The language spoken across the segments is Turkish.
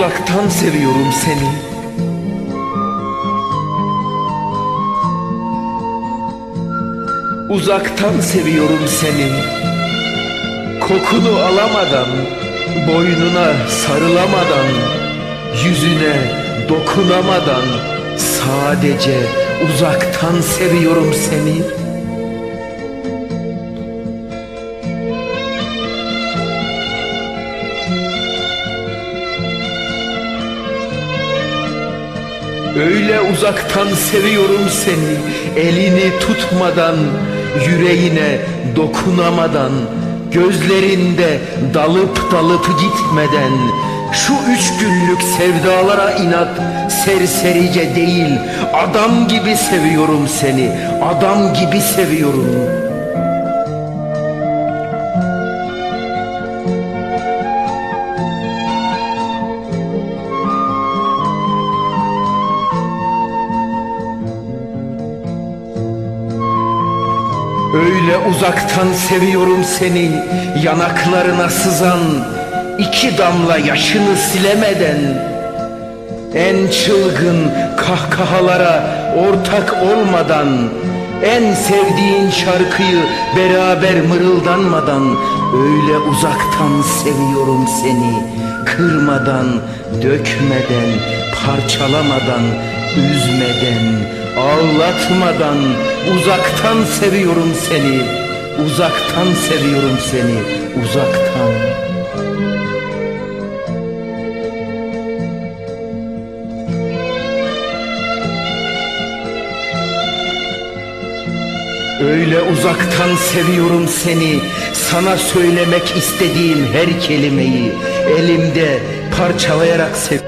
Uzaktan seviyorum seni. Uzaktan seviyorum seni. Kokunu alamadan Boynuna sarılamadan Yüzüne dokunamadan Sadece uzaktan seviyorum seni Öyle uzaktan seviyorum seni Elini tutmadan Yüreğine dokunamadan Gözlerinde dalıp dalıp gitmeden Şu üç günlük sevdalara inat Serserice değil Adam gibi seviyorum seni Adam gibi seviyorum Öyle uzaktan seviyorum seni Yanaklarına sızan iki damla yaşını silemeden. En çılgın kahkahalara ortak olmadan En sevdiğin şarkıyı beraber mırıldanmadan Öyle uzaktan seviyorum seni Kırmadan, dökmeden, parçalamadan, üzmeden, ağlatmadan Uzaktan seviyorum seni. Uzaktan seviyorum seni. Uzaktan. Öyle uzaktan seviyorum seni. Sana söylemek istediğim her kelimeyi Elimde parçalayarak sev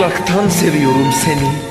Uzaktan seviyorum seni